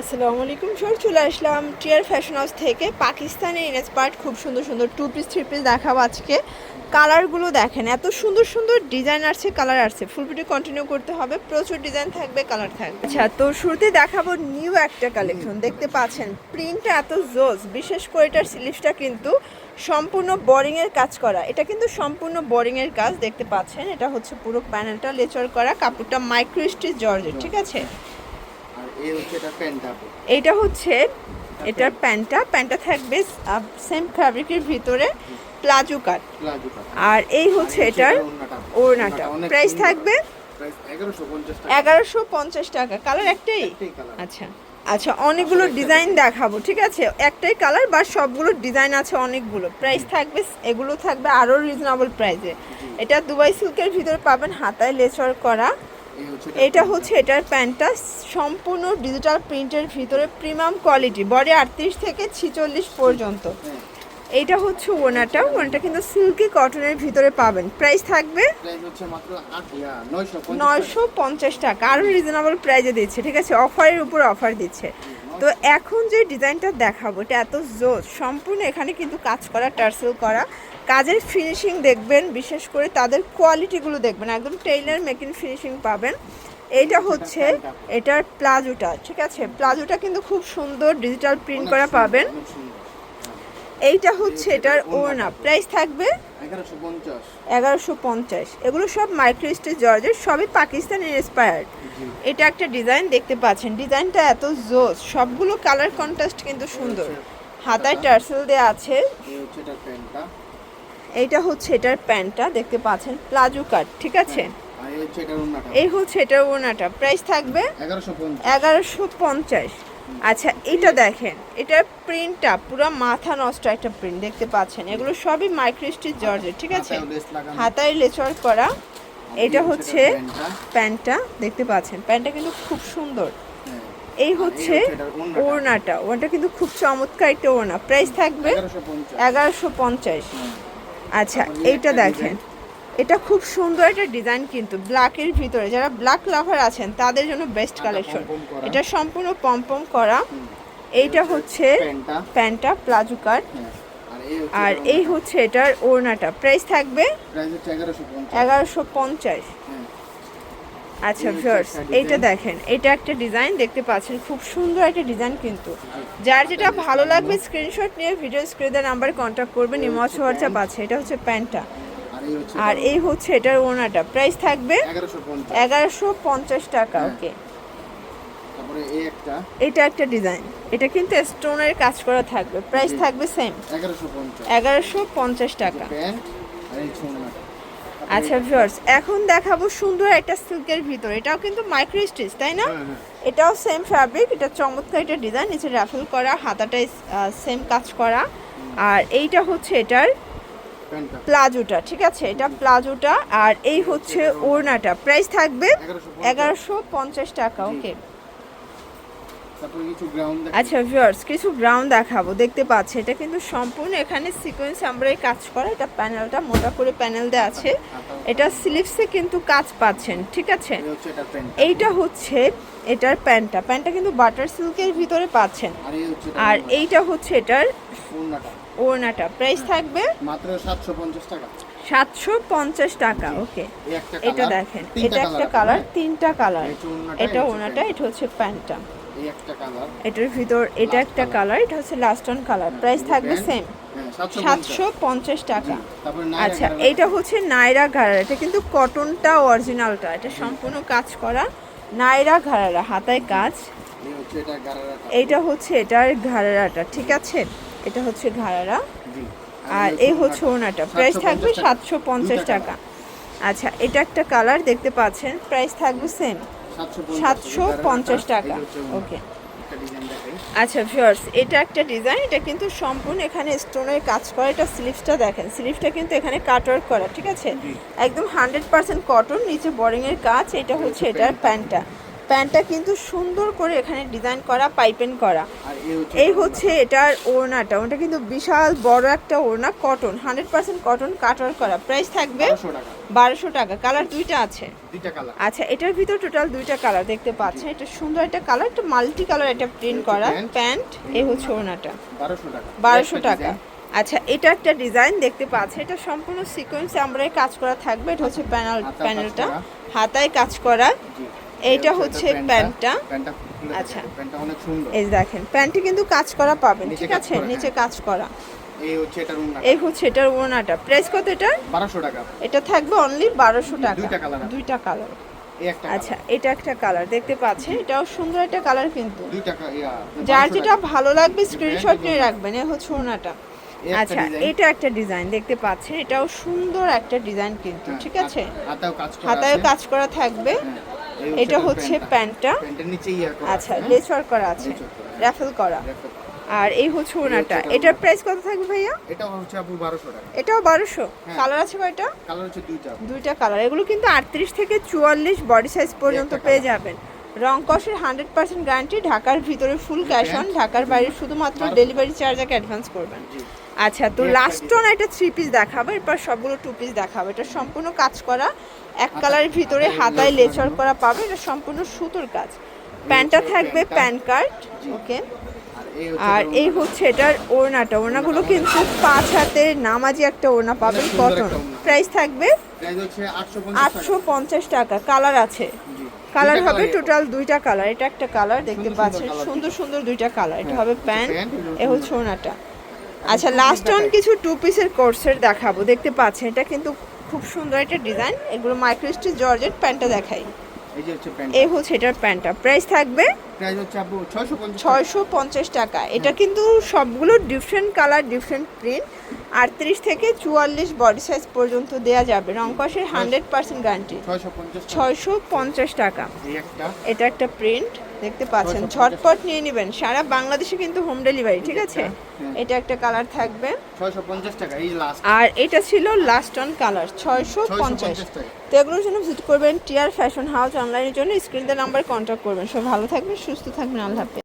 আসসালামু আলাইকুম, সর, চলে আসলাম টিয়ার ফ্যাশন হাউস থেকে। পাকিস্তানি ইনস্পার্ট খুব সুন্দর সুন্দর টু পিস থ্রি পিস দেখাবো আজকে। কালারগুলো দেখেন, এত সুন্দর সুন্দর ডিজাইন আসছে কালার আসছে। ফুল ভিডিও কন্টিনিউ করতে হবে, প্রচুর ডিজাইন থাকবে কালার থাকবে। আচ্ছা তো শুরুতে দেখাবো নিউ একটা কালেকশন দেখতে পাচ্ছেন প্রিন্টটা এত জোস বিশেষ করে এটার স্লিভসটা কিন্তু সম্পূর্ণ বোরিংয়ের কাজ করা। এটা কিন্তু সম্পূর্ণ বোরিংয়ের কাজ, দেখতে পাচ্ছেন, এটা হচ্ছে পুরো প্যানেলটা লেচার করা, কাপড়টা মাইক্রো স্টিচ জর্জের ঠিক আছে আর এই হচ্ছে এটা প্যান্টটা আপু এইটা হচ্ছে এটার প্যান্টটা প্যান্টটা থাকবে সেম ফ্যাব্রিকের ভিতরে প্লাজো কাট। আর এই হচ্ছে এটার ওড়নাটা। প্রাইস থাকবে প্রাইস 1150 টাকা। এগারোশো পঞ্চাশ টাকা। কালার একটাই? আচ্ছা। আচ্ছা অনেকগুলো ডিজাইন দেখাবো ঠিক আছে? একটাই কালার বা সবগুলো ডিজাইন আছে অনেকগুলো। প্রাইস থাকবে এগুলো থাকবে আরও রিজনেবল প্রাইসে এটা দুবাই সিল্কের ভিতরে পাবেন হাতায় লেচর করা। এটা হচ্ছে এটার প্যান্টটা সম্পূর্ণ ডিজিটাল প্রিন্টের ভিতরে প্রিমিয়াম কোয়ালিটি বডি আটত্রিশ থেকে ছিচল্লিশ পর্যন্ত। এটা এইটা হচ্ছে ওনাটা ওনাটা কিন্তু সিল্কি কটনের ভিতরে পাবেন। প্রাইস থাকবে প্রাইস হচ্ছে মাত্র 8 950 নয়শো পঞ্চাশ টাকা। আরও রিজনেবল প্রাইজে দিচ্ছে ঠিক আছে? অফারের উপর অফার দিচ্ছে। তো এখন যে ডিজাইনটা দেখাবো এটা এত জোর। সম্পূর্ণ এখানে কিন্তু কাজ করা টার্সেল করা। কাজের ফিনিশিং দেখবেন বিশেষ করে তাদের কোয়ালিটিগুলো দেখবেন। একদম টেইলার মেকিং ফিনিশিং পাবেন। এইটা হচ্ছে এটার প্লাজোটা ঠিক আছে? প্লাজোটা কিন্তু খুব সুন্দর ডিজিটাল প্রিন্ট করা পাবেন। এইটা হচ্ছে এটার ওড়না। প্রাইস থাকবে এগারোশো পঞ্চাশ। এগুলো সব মাইক্রো স্টেজ জর্জের সবই পাকিস্তান ইন্সপায়ার্ড এটা একটা ডিজাইন দেখতে পাচ্ছেন। ডিজাইনটা এত জোস। সবগুলো কালার কন্ট্রাস্ট কিন্তু সুন্দর। হাতায় টার্সেল দেওয়া আছে। এটা এইটা হচ্ছে এটার প্যান্টটা দেখতে পাচ্ছেন। প্লাজো কাট ঠিক আছে? এই হচ্ছে এটা ওন্নাটা এই হচ্ছে এটার ওনাটা প্রাইস থাকবে এগারোশো পঞ্চাশ। আচ্ছা এটা দেখেন এটার প্রিন্টটা পুরো মাথা নষ্ট একটা প্রিন্ট দেখতে পাচ্ছেন? এগুলো সবই মাইক্রো স্টিচ জর্জের ঠিক আছে। হাতায় লেচর করা এটা হচ্ছে প্যান্টটা। দেখতে পাচ্ছেন? প্যান্টটা কিন্তু খুব সুন্দর। হ্যাঁ। এই হচ্ছে ওড়নাটা। ওড়নাটা। ওড়নাটা কিন্তু খুব চমৎকার একটা ওড়না। প্রাইস থাকবে এগারোশো পঞ্চাশ। হ্যাঁ। আচ্ছা এইটা দেখেন। এটা খুব সুন্দর একটা ডিজাইন কিন্তু ব্ল্যাকের ভিতরে। যারা ব্ল্যাক লাভার আছেন তাদের জন্য বেস্ট কালেকশন। এটা সম্পূর্ণ পম্পম করা। এইটা হচ্ছে প্যান্টটা। Palazzo cut. হ্যাঁ। আর এই হচ্ছে এটার ওড়নাটা। প্রাইস থাকবে প্রাইস হচ্ছে 1150 এগারোশো পঞ্চাশ। হ্যাঁ। আচ্ছা ভিউয়ার্স এইটা দেখেন। এটা একটা ডিজাইন দেখতে পাচ্ছেন। খুব সুন্দর একটা ডিজাইন কিন্তু। যার যেটা ভালো লাগবে স্ক্রিনশট নিয়ে ভিডিও স্ক্রিনের নাম্বারে কন্ট্যাক্ট করবেন। ইমজ হোয়াটসঅ্যাপ আছে। এটা হচ্ছে প্যান্টটা। আর এই হচ্ছে এটার ওনাটা। প্রাইস থাকবে এগারোশো পঞ্চাশ। টাকা হ্যাঁ। ওকে একটা। এটা একটা ডিজাইন এটা কিন্তু স্টোনের কাজ করা থাকবে। প্রাইস থাকবে সেম এগারোশো পঞ্চাশ। টাকা। আচ্ছা ভিউয়ার্স এখন দেখাবো সুন্দর একটা সিল্কের ভিতর। এটাও কিন্তু মাইক্রো স্টিচ তাই না? হ্যাঁ হ্যাঁ। এটাও সেম ফ্যাব্রিক এটা চমৎকার একটা ডিজাইন নিচে রাফেল করা হাতাটাই সেম কাজ করা। আর এইটা হচ্ছে এটার প্লাজোটা ঠিক আছে? এটা প্লাজোটা আর এই হচ্ছে ওড়নাটা। প্রাইস থাকবে এগারোশো পঞ্চাশ। টাকা ওকে আচ্ছা ভিউয়ার্স কিছু গ্রাউন্ড দেখাবো। দেখতে পাচ্ছি এটা কিন্তু সম্পূর্ণ এখানে সিকোয়েন্স আমরা এই কাজ করা। এটা প্যানেলটা মোটা করে প্যানেল দেওয়া আছে। এটা স্লিভসে কিন্তু কাজ পাচ্ছেন ঠিক আছে? এইটা হচ্ছে এটার প্যান্টটা। প্যান্টটা কিন্তু বাটার সিল্কের ভিতরে পাচ্ছেন। আর এইটা হচ্ছে এটার ওড়নাটা। প্রাইস থাকবে? মাত্র 750 টাকা। সাতশো পঞ্চাশ টাকা ওকে এটা দেখেন এটা একটা কালার তিনটা কালার এটা ওনাটা এটা হচ্ছে প্যান্টটা। এই একটা কালার এটার ভিতর এটা একটা কালার এটা হচ্ছে লাস্ট অন কালার প্রাইস থাকবে সেম হ্যাঁ সাতশো পঞ্চাশ। টাকা। আচ্ছা এটা হচ্ছে নাইরা ঘাড়ারা। এটা কিন্তু কটনটা অরিজিনালটা এটা সম্পূর্ণ কাজ করা নাইরা ঘাড়ারা হাতায় কাজ। এটা এইটা হচ্ছে এটার ঘাড়ারাটা ঠিক আছে? এটা হচ্ছে ঘাড়ারা। আর এই হচ্ছে ওনাটা প্রাইস থাকবে সাতশো পঞ্চাশ টাকা। আচ্ছা এটা একটা কালার দেখতে পাচ্ছেন। প্রাইস থাকবে সেম সাতশো পঞ্চাশ টাকা। ওকে আচ্ছা ভিউয়ার্স এটা একটা ডিজাইন এটা কিন্তু সম্পূর্ণ এখানে স্টোনের কাজ করা। এটা স্লিভসটা দেখেন। স্লিভসটা কিন্তু এখানে কাটওয়ার্ক করা ঠিক আছে? একদম হান্ড্রেড পার্সেন্ট কটন নিচে বোরিংয়ের কাজ। এটা হচ্ছে এটার প্যান্টটা। প্যান্টটা কিন্তু সুন্দর করে এখানে ডিজাইন করা পাইপেন করা। এই হচ্ছে এটার ওড়নাটা। ওটা কিন্তু বিশাল বড় একটা ওড়না কটন হান্ড্রেড পার্সেন্ট কটন কাটার করা। প্রাইস থাকবে বারোশো টাকা। কালার দুইটা আছে। আচ্ছা এটার ভিতর টোটাল দুইটা কালার দেখতে পাচ্ছেন। এটা সুন্দর একটা কালার একটা মাল্টি কালার একটা প্রিন্ট করা প্যান্ট। এই হচ্ছে ওড়নাটা। বারোশো টাকা। আচ্ছা এটা একটা ডিজাইন দেখতে পাচ্ছেন। এটা সম্পূর্ণ সিকোয়েন্স আমরা কাজ করা থাকবে। এটা হচ্ছে প্যানেল প্যানেলটা হাতায় কাজ করা। এইটা হচ্ছে প্যান্টটা। আচ্ছা। প্যান্টটা অনেক সুন্দর। এই দেখেন প্যান্টে কিন্তু কাজ করা পাবেন ঠিক আছে? নিচে হ্যাঁ। কাজ করা। এই হচ্ছে এটার উন্না এই হচ্ছে এটার ওড়নাটা। প্রাইস কত এটা বারোশো টাকা। এটা থাকবে অনলি বারোশো টাকা। দুইটা colour দুইটা কালার আচ্ছা এটা একটা কালার দেখতে পাচ্ছেন? এটাও সুন্দর একটা কালার কিন্তু। যার যেটা ভালো লাগবে স্ক্রিনশট নিয়ে রাখবেন এ হচ্ছে ওড়নাটা। আচ্ছা এটা একটা ডিজাইন দেখতে পাচ্ছেন? এটাও সুন্দর একটা ডিজাইন কিন্তু হ্যাঁ, ঠিক আছে? হাতায় কাজ করা থাকবে। হ্যাঁ, এটা হচ্ছে প্যান্টটা। আচ্ছা হ্যাঁ। করা আছে। র্যাফেল করা। আর এই হচ্ছে ওনাটা এটার প্রাইস কত থাকবে ভাইয়া? এটা হচ্ছে আপু বারোশো টাকা। এটাও বারোশো। হ্যাঁ। কালার আছে কয়টা? কালার হচ্ছে দুইটা। দুইটা কালার এগুলো কিন্তু আটত্রিশ থেকে চুয়াল্লিশ বডি সাইজ পর্যন্ত পেয়ে যাবেন। রং কষের হান্ড্রেড পার্সেন্ট গ্যারান্টি ঢাকার ভিতরে ফুল ক্যাশ অন ঢাকার বাইরে শুধুমাত্র ডেলিভারি চার্জ আগে অ্যাডভান্স করবেন। জি। আচ্ছা তো লাস্ট অন একটা থ্রি পিস দেখাবো এরপর সবগুলো টু পিস দেখাবো। এটা সম্পূর্ণ কাজ করা এক কালারের ভিতরে হাতায় লেচার করা পাবে এটা সম্পূর্ণ সুতোর কাজ। প্যান্টটা থাকবে প্যান কার্ড ওকে আর এই হচ্ছে এটার ওড়নাটা। ওড়নাগুলো কিন্তু পাঁচ হাতের নামাজি একটা ওড়না পাবেন কটন প্রাইস থাকবে আটশো পঞ্চাশ টাকা। কালার আছে। কালার হবে টোটাল দুইটা কালার এটা একটা কালার দেখতে পাচ্ছেন? সুন্দর সুন্দর দুইটা কালার এটা হ্যাঁ, হবে প্যান্ট এ হচ্ছে হচ্ছে ওনাটা আচ্ছা লাস্ট অন কিছু টু পিসের কোর্সের দেখাবো। দেখতে পাচ্ছেন এটা কিন্তু খুব সুন্দর একটা ডিজাইন এগুলো মাইক্রোস্টি জর্জেট প্যান্টটা দেখাই। এই যে হচ্ছে প্যান্ট এ হচ্ছে এটার প্যান্টটা। প্রাইস থাকবে ছয়শো পঞ্চাশ টাকা। এটা কিন্তু সবগুলো ডিফারেন্ট কালার ডিফারেন্ট প্রিন্ট আটত্রিশ থেকে চুয়াল্লিশ বডি সাইজ পর্যন্ত দেওয়া যাবে। রংকসের হান্ড্রেড পার্সেন্ট গ্যারান্টি ছয়শো পঞ্চাশ টাকা। এটা একটা প্রিন্ট দেখতে পাচ্ছেন। 650 ঝটপট নিয়ে নেবেন। সারা বাংলাদেশে কিন্তু হোম ডেলিভারি ঠিক আছে? হ্যাঁ। এটা একটা কালার থাকবে। আর এটা ছিল লাস্ট অন কালার ছয়শো পঞ্চাশ। তো এগুলোর জন্য ভিজিট করবেন টিয়ার ফ্যাশন হাউস অনলাইনের জন্য। স্ক্রিন নাম্বার কন্ট্যাক্ট করবেন। সব ভালো থাকবেন সুস্থ থাকবেন। আল্লাহ হাফেজ।